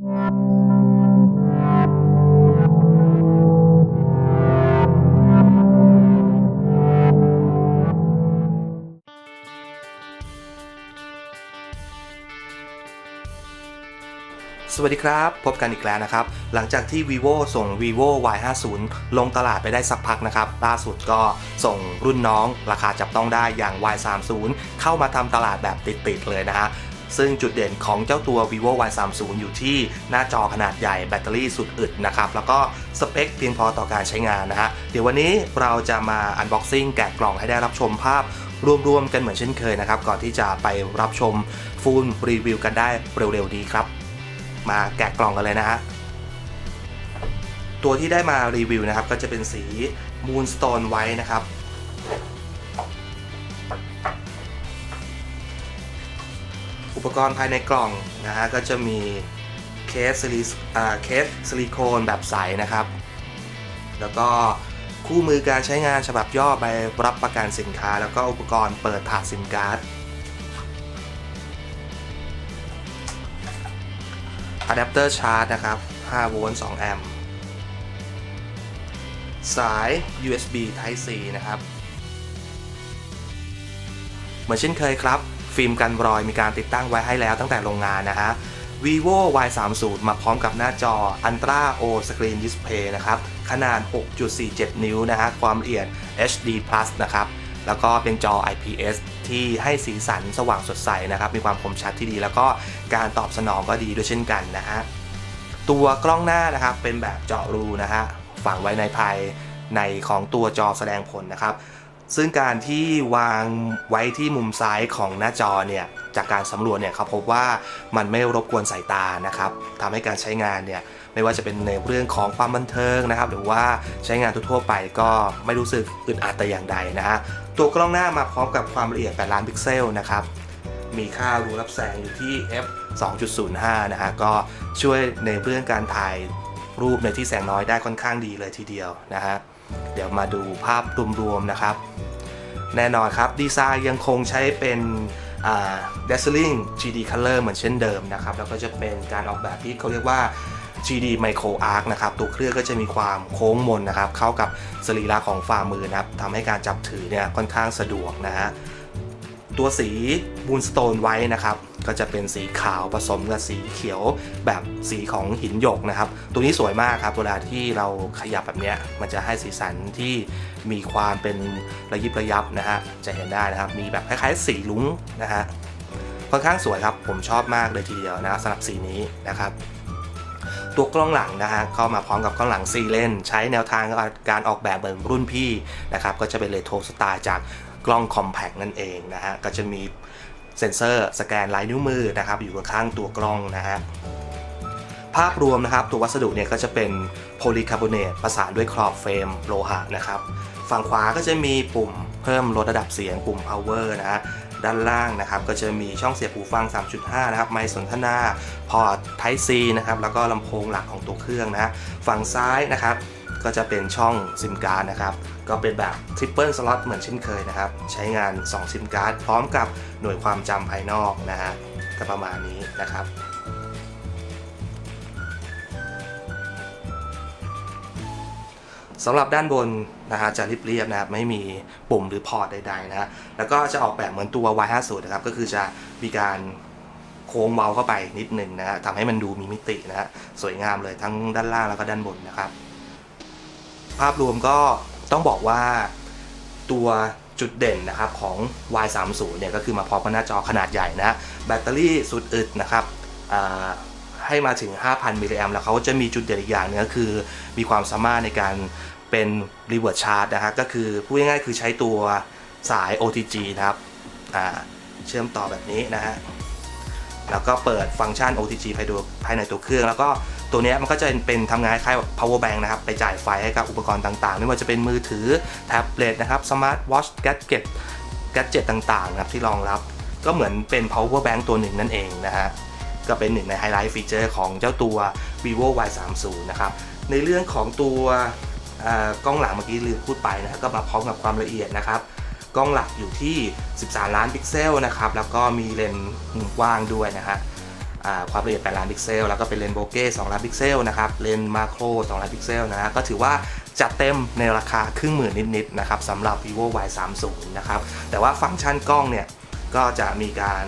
สวัสดีครับ พบกันอีกแล้วนะครับ หลังจากที่ vivo ส่ง vivo y50 ลงตลาดไปได้สักพักนะครับ ล่าสุดก็ส่งรุ่นน้องราคาจับต้องได้อย่าง y30 เข้ามาทำตลาดแบบติด ๆ เลยนะฮะ ซึ่งจุดเด่นของเจ้าตัว vivo y30 อยู่ที่หน้าจอขนาดใหญ่แบตเตอรี่สุดอึดนะครับ แล้วก็สเปคเพียงพอต่อการใช้งานนะฮะ เดี๋ยววันนี้เราจะมา unboxing แกะกล่องให้ได้รับชมภาพรวมๆกันเหมือนเช่นเคยนะครับ ก่อนที่จะไปรับชมฟูลรีวิวกันได้เร็วๆนี้ครับ มาแกะกล่องกันเลยนะฮะตัวที่ได้มารีวิวนะครับก็จะเป็นสี Moonstone ไว้นะครับ อุปกรณ์ภายในกล่องนะฮะก็จะมีเคสซิลิเคสซิลิโคนแบบใสนะครับ แล้วก็คู่มือการใช้งานฉบับย่อใบรับประกันสินค้า แล้วก็อุปกรณ์เปิดถาดซิมการ์ดอะแดปเตอร์ชาร์จนะครับ 5 โวลต์ 2 แอมป์ สาย USB Type C นะครับ เหมือนเช่นเคยครับ ฟิล์มกันรอยมีการติดตั้งไว้ให้แล้วตั้งแต่โรงงานนะฮะ vivo y30 มาพร้อมกับหน้าจอ Ultra O Screen Display นะครับ ขนาด 6.47 นิ้วนะฮะ ความละเอียด HD Plus นะครับ แล้วก็เป็นจอ IPS ที่ให้สีสันสว่างสดใสนะครับ มีความคมชัดที่ดี แล้วก็การตอบสนองก็ดีด้วยเช่นกันนะฮะ ตัวกล้องหน้านะครับ เป็นแบบเจาะรูนะฮะ ฝังไว้ในภายในของตัวจอแสดงผลนะครับ ซึ่งการที่วางไว้ที่มุมซ้ายของหน้าจอเนี่ยจากการสำรวจเนี่ยเขาพบว่ามันไม่รบกวนสายตานะครับทำให้การใช้งานเนี่ยไม่ว่าจะเป็นในเรื่องของความบันเทิงนะครับ หรือว่าใช้งานทั่วไปก็ไม่รู้สึกอึดอัดแต่อย่างใดนะฮะตัวกล้องหน้ามาพร้อมกับความละเอียด 8 ล้านพิกเซลนะครับมีค่ารูรับแสงอยู่ที่ f 2.05 นะฮะก็ช่วยในเรื่องการถ่ายรูปในที่แสงน้อยได้ค่อนข้างดีเลยทีเดียวนะฮะ เดี๋ยวมาดูภาพรวมๆนะครับ แน่นอนครับดีไซน์ยังคงใช้เป็น Dazzling GD Color เหมือนเช่นเดิมนะครับ แล้วก็จะเป็นการออกแบบที่เขาเรียกว่า GD Micro Arc นะครับ ตัวเครื่องก็จะมีความโค้งมนนะครับ เข้ากับสรีระของฝ่ามือนะครับทำให้การจับถือเนี่ยค่อนข้างสะดวกนะฮะ ตัวสีบูนสโตนไว้นะครับ ก็จะเป็นสีขาวผสมกับสีเขียวแบบสีของหินหยกนะครับ ตัวนี้สวยมากครับ เวลาที่เราขยับแบบนี้มันจะให้สีสันที่มีความเป็นระยิบระยับนะฮะ จะเห็นได้นะครับ มีแบบคล้ายๆสีลุ้งนะฮะ ค่อนข้างสวยครับ ผมชอบมากเลยทีเดียวนะสำหรับสีนี้นะครับตัวกล้องหลังนะฮะก็มาพร้อมกับกล้องหลัง4เลนใช้แนวทางการออกแบบเหมือนรุ่นพี่นะครับก็จะเป็นเรโทรสไตล์จากกล้องคอมแพกนั่นเองนะฮะก็จะมี เซ็นเซอร์สแกนลายนิ้วมือนะครับอยู่ข้างตัวกล้องนะฮะภาพรวมนะครับตัววัสดุเนี่ยก็จะเป็นโพลีคาร์บอเนตประสานด้วยขอบเฟรมโลหะนะครับฝั่งขวาก็จะมีปุ่มเพิ่มลดระดับเสียงปุ่ม power นะฮะด้านล่างนะครับก็จะมีช่องเสียบหูฟัง 3.5 นะครับไมค์สนทนา พอร์ต Type C นะครับแล้วก็ลำโพงหลักของตัวเครื่องนะฮะฝั่งซ้ายนะครับ ก็จะเป็นช่องซิมการ์ดนะครับ ก็เป็นแบบ Triple Slot เหมือนเช่นเคยนะครับ ใช้งาน 2 ซิมการ์ดพร้อมกับหน่วยความจำภายนอกนะฮะก็ประมาณนี้นะครับสำหรับด้านบนนะฮะจะเรียบๆนะครับไม่มีปุ่มหรือพอร์ตใดๆนะแล้วก็จะออกแบบเหมือนตัว Y50 นะครับ ก็คือจะมีการโค้งเว้าเข้าไปนิดหนึ่งนะฮะทำให้มันดูมีมิตินะฮะสวยงามเลยทั้งด้านล่างแล้วก็ด้านบนนะครับ ภาพรวมก็ต้องบอกว่าตัวจุดเด่นนะครับของ Y30 เนี่ยก็คือมาพร้อมกับหน้าจอขนาดใหญ่นะ แบตเตอรี่สุดอึดนะครับให้มาถึง 5,000 มิลลิแอมแล้วเขาจะมีจุดเด่นอีกอย่างนึงก็คือมีความสามารถในการเป็น reverse charge นะฮะก็คือพูดง่ายๆคือใช้ตัวสาย OTG นะครับเชื่อมต่อแบบนี้นะฮะแล้วก็เปิดฟังก์ชัน OTG ภายในตัวเครื่อง แล้วก็ ตัวนี้มันก็จะเป็นทำงานคล้ายแบบ power bank นะครับ ไปจ่ายไฟให้กับอุปกรณ์ต่างๆ ไม่ว่าจะเป็นมือถือแท็บเล็ตนะครับสมาร์ทวอชแก d เก็ตแกดเจ็ตต่างๆนะครับที่รองรับ ก็เหมือนเป็น power bank ตัวหนึ่งนั่นเองนะฮะก็เป็นหนึ่งในไฮไลท์ฟีเจอร์ของเจ้าตัว vivo y30 นะครับในเรื่องของตัวกล้องหลังเมื่อกี้ลืมพูดไปนะฮะก็มาพร้อมกับความละเอียดนะครับกล้องหลักอยู่ที่ 13 ล้านพิกเซลนะครับแล้วก็มีเลนส์มุมกว้างด้วยนะฮะ ความละเอียด 8 ล้านพิกเซล แล้วก็เป็นเลนส์โบเก้ 2 ล้านพิกเซลนะครับเลนส์มาโคร 2 ล้านพิกเซลนะ ก็ถือว่าจัดเต็มในราคาครึ่งหมื่นนิดๆนะครับสำหรับ vivo y 3 0นะครับ แต่ว่าฟังก์ชันกล้องเนี่ย ก็จะมีการ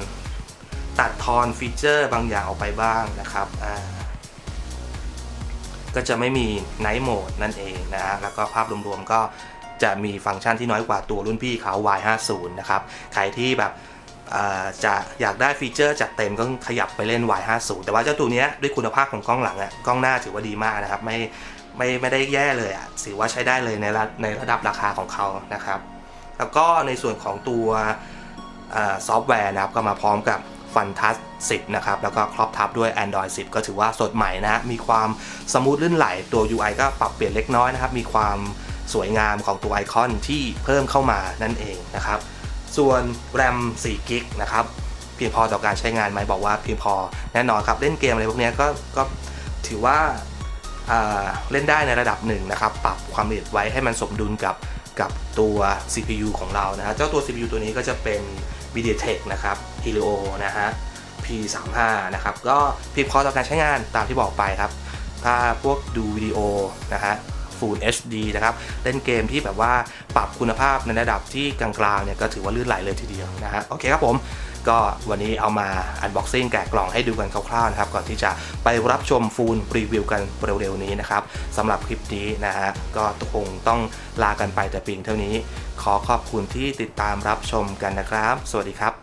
ตัดทอนฟีเจอร์บางอย่างออกไปบ้างนะครับก็จะไม่มี Night Mode นั่นเองนะฮะแล้วก็ภาพรวมๆก็จะมีฟังก์ชันที่น้อยกว่าตัวรุ่นพี่เขา Y50 นะครับ ใครที่แบบ จะอยากได้ฟีเจอร์จัดเต็มก็ขยับไปเล่น Y50 แต่ว่าเจ้าตัวนี้ด้วยคุณภาพของกล้องหลังอะกล้องหน้าถือว่าดีมากนะครับ ไม่ไม่ไม่ได้แย่เลยอะถือว่าใช้ได้เลยในระในระดับราคาของเขานะครับ แล้วก็ในส่วนของตัวซอฟต์แวร์นะครับ ก็มาพร้อมกับฟันทัส10 นะครับ แล้วก็ครอบทับด้วย Android 10 ก็ถือว่าสดใหม่นะ มีความสมูทลื่นไหลตัว UI ก็ปรับเปลี่ยนเล็กน้อยนะครับ มีความสวยงามของตัวไอคอนที่เพิ่มเข้ามานั่นเองนะครับ ส่วน RAM 4กิกนะครับเพียงพอต่อการใช้งานไหมบอกว่าเพียงพอแน่นอนครับเล่นเกมอะไรพวกนี้ก็ก็ถือว่าอ่าเล่นได้ในระดับหนึ่งนะครับ ปรับความละเอียดไว้ให้มันสมดุลกับกับตัว CPU ของเรานะฮะเจ้าตัว CPU ตัวนี้ก็จะเป็น MediaTek นะครับ Helio นะฮะ P35 นะครับ ก็เพียงพอต่อการใช้งานตามที่บอกไปครับ ถ้าพวกดูวิดีโอนะฮะ Full HD นะครับ เล่นเกมที่แบบว่าปรับคุณภาพในระดับที่กลางๆเนี่ยก็ถือว่าลื่นไหลเลยทีเดียวนะฮะโอเคครับผมก็วันนี้เอามา unboxing แกะกล่องให้ดูกันคร่าวๆนะครับ ก่อนที่จะไปรับชมฟูลรีวิวกันเร็วๆนี้นะครับสำหรับคลิปนี้นะฮะก็คงต้องลากันไปแต่เพียงเท่านี้ ขอขอบคุณที่ติดตามรับชมกันนะครับ สวัสดีครับ